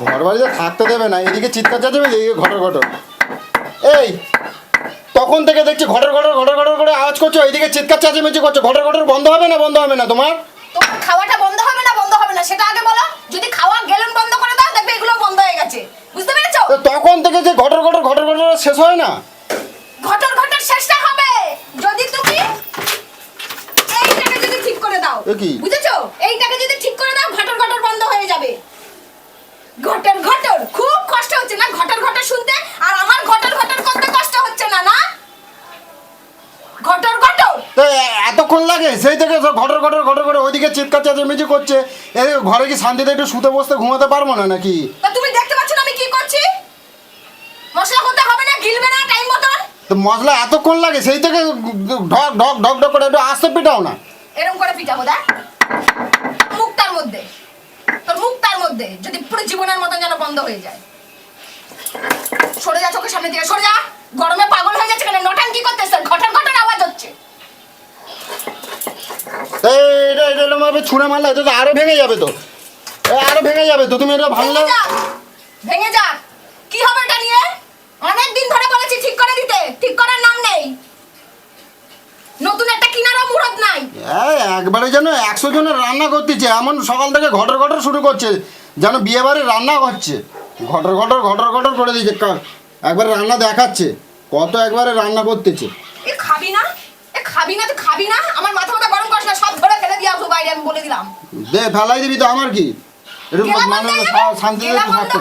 ঘর বাড়িতে থাকতে দেবে না এদিকে চিৎকার চাচাবে এদিকে ঘটর ঘটর। এই তখন থেকে দেখছি ঘটর ঘটর ঘটর ঘটর করে আওয়াজ করছ এইদিকে চিৎকার চাচামেচি করছ ঘটর ঘটর বন্ধ হবে না বন্ধ হবে না তোমার? খাওয়াটা বন্ধ হবে না বন্ধ হবে না সেটা আগে বলো। যদি খাওয়া গেলন বন্ধ করে দাও দেখবে এগুলো বন্ধ হয়ে গেছে। বুঝতে পেরেছ? তখন থেকে যে ঘটর ঘটর ঘটর ঘটর শেষ হয় না? ঘটর ঘটর শেষটা হবে। যদি তুমি এইটাকে যদি ঠিক করে দাও কি? বুঝেছ? এইটাকে যদি ঠিক করে দাও ঘটর ঘটর বন্ধ হয়ে যাবে ঘটর ঘটর খুব কষ্ট হচ্ছে না ঘটর ঘটর শুনতে আর আমার ঘটর ঘটর করতে কষ্ট হচ্ছে না না ঘটর ঘটর তো এ- এতক্ষণ লাগে? সেই থেকে ঘটর ঘটর ঘটর করে ওইদিকে চিৎকার চেঁচামেচি করছে। এ ঘরে কি শান্তিতে একটু শুতে বসতে ঘুমাতে পারব না নাকি? তা তুমি দেখতে পাচ্ছ না আমি কি করছি? মশলা করতে হবে না গিলবে না টাইম মতন? তো মশলা এতক্ষণ লাগে? সেই থেকে ঢক ঢক ঢক ঢক করে একটু আস্তে পিটাও না। এরকম করে পিটাবো দেখ। মুখটার মধ্যে। তোর মুখটার মধ্যে যদি পুরো জীবনের মতন যেন বন্ধ হয়ে যায়। সরে যা চোখের সামনে দিয়ে সরে যা। গরমে পাগল হয়ে যাচ্ছে কেন? নটান কি করতেছ ঘটন ঘটন আওয়াজ হচ্ছে এই এটা ছুঁড়ে মারলে এটা তো আরও ভেঙে যাবে তো। আরও ভেঙে যাবে তো তুমি এটা ভাঙলে ভেঙে কি হবে এটা নিয়ে? অনেক দিন ধরে বলেছি ঠিক করে দিতে ঠিক করার নাম নেই। নতুন একটা কিনারও মুরত নাই। একবারে যেন একশো জনের রান্না করতেছে এমন সকাল থেকে ঘটর ঘটর শুরু করছে যেন বিয়ে বাড়ি রান্না করছে ঘটর ঘটর ঘটর ঘটর করে দিয়েছে কা- একবারে রান্না দেখাচ্ছে কত একবারে রান্না করতেছে। এ খাবি না? এ খাবি না তুই খাবি না? আমার মাথা মাথা গরম করিস না সব ধরে ফেলে দিয়ে আসব বাইরে আমি বলে দিলাম। দে ফেলাই দিবি তো আমার কি? এরকম মানে যাবে শান্তিতে থাকতে